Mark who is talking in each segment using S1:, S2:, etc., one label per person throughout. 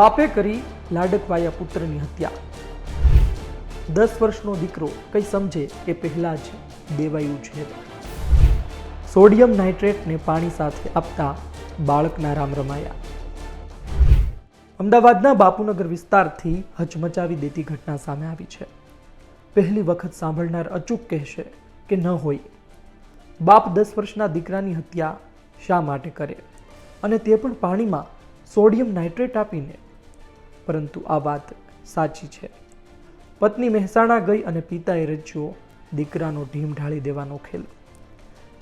S1: બાપે કરી લાડકવાયા પુત્રની હત્યા. દસ વર્ષનો દીકરો કંઈ સમજે એ પહેલાં જ દેવાયું છે સોડિયમ નાઇટ્રેટને પાણી સાથે આપતા બાળકના રામ રમાયા. અમદાવાદના બાપુનગર વિસ્તારથી હચમચાવી દેતી ઘટના સામે આવી છે. પહેલી વખત સાંભળનાર અચૂક કહેશે કે ન હોય. બાપ દસ વર્ષના દીકરાની હત્યા શા માટે કરે? અને તે પણ પાણીમાં સોડિયમ નાઇટ્રેટ આપીને પરંતુ આ વાત સાચી છે. પત્ની મહેસાણા ગઈ અને પિતાએ રચ્યો દીકરાનો ઢીમ ઢાળી દેવાનો ખેલ.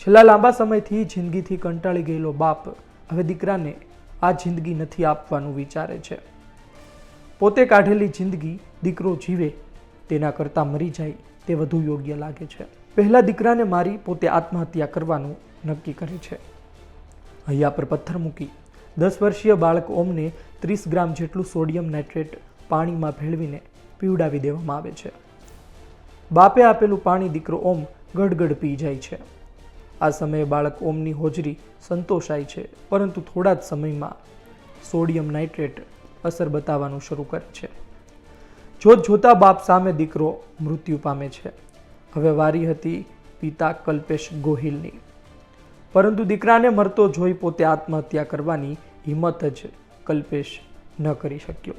S1: છેલ્લા લાંબા સમયથી જિંદગીથી કંટાળી ગયેલો બાપ હવે દીકરાને આ જિંદગી નથી આપવાનું વિચારે છે. પોતે કાઢેલી જિંદગી દીકરો જીવે, તેના કરતાં મરી જાય તે વધુ યોગ્ય લાગે છે. પહેલા દીકરાને મારી પોતે આત્મહત્યા કરવાનું નક્કી કરે છે. હૈયા પર પથ્થર મૂકી દસ વર્ષીય બાળક ઓમને ત્રીસ ગ્રામ જેટલું સોડિયમ નાઇટ્રેટ પાણીમાં ભેળવીને પીવડાવી દેવામાં આવે છે. બાપે આપેલું પાણી દીકરો ઓમ ગડગડ પી જાય છે. આ સમયે બાળક ઓમની હોજરી સંતોષાય છે, પરંતુ થોડા જ સમયમાં સોડિયમ નાઇટ્રેટ અસર બતાવવાનું શરૂ કરે છે. જોત જોતા બાપ સામે દીકરો મૃત્યુ પામે છે. હવે વારી હતી પિતા કલ્પેશ ગોહિલની. પરંતુ દીકરાને મરતો જોઈ પોતે આત્મહત્યા કરવાની હિંમત જ કલ્પેશ ન કરી શક્યો.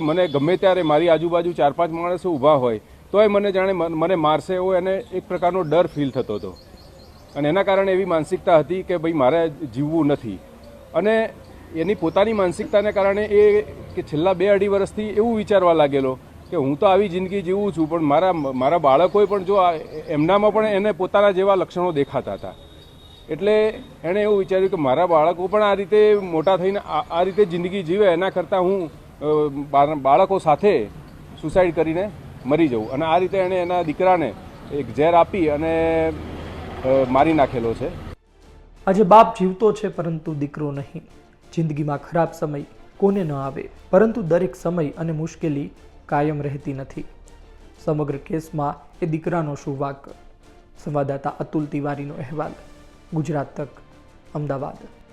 S2: મને ગમે ત્યારે મારી આજુબાજુ ચાર પાંચ માણસો ઊભા હોય, તોય મને જાણે મન- મારશે એવો એને એક પ્રકારનો ડર ફીલ થતો હતો. અને એના કારણે એવી માનસિકતા હતી કે ભાઈ મારે જીવવું નથી. અને એની પોતાની માનસિકતાને કારણે એ કે છેલ્લા બે અઢી વર્ષથી એવું વિચારવા લાગેલો કે હું તો આવી જિંદગી જીવું છું, પણ મારા મારા બાળકોએ પણ જો એમનામાં પણ એને પોતાના જેવા લક્ષણો દેખાતા હતા. એટલે એણે એવું વિચાર્યું કે મારા બાળકો પણ આ રીતે મોટા થઈને આ રીતે જિંદગી જીવે, એના કરતાં હું બાળકો સાથે સુસાઇડ કરીને મરી જવું અને આ રીતે એણે એના દીકરાને એક ઝેર આપી અને મારી નાખેલો છે.
S1: આજે બાપ જીવતો છે, પરંતુ દીકરો નહીં. જિંદગીમાં ખરાબ સમય કોને ન આવે, પરંતુ દરેક સમય અને મુશ્કેલી કાયમ રહેતી નથી. સમગ્ર કેસમાં એ દીકરાનો શું વાક? સંવાદદાતા અતુલ તિવારીનો અહેવાલ. ગુજરાત તક અમદાવાદ.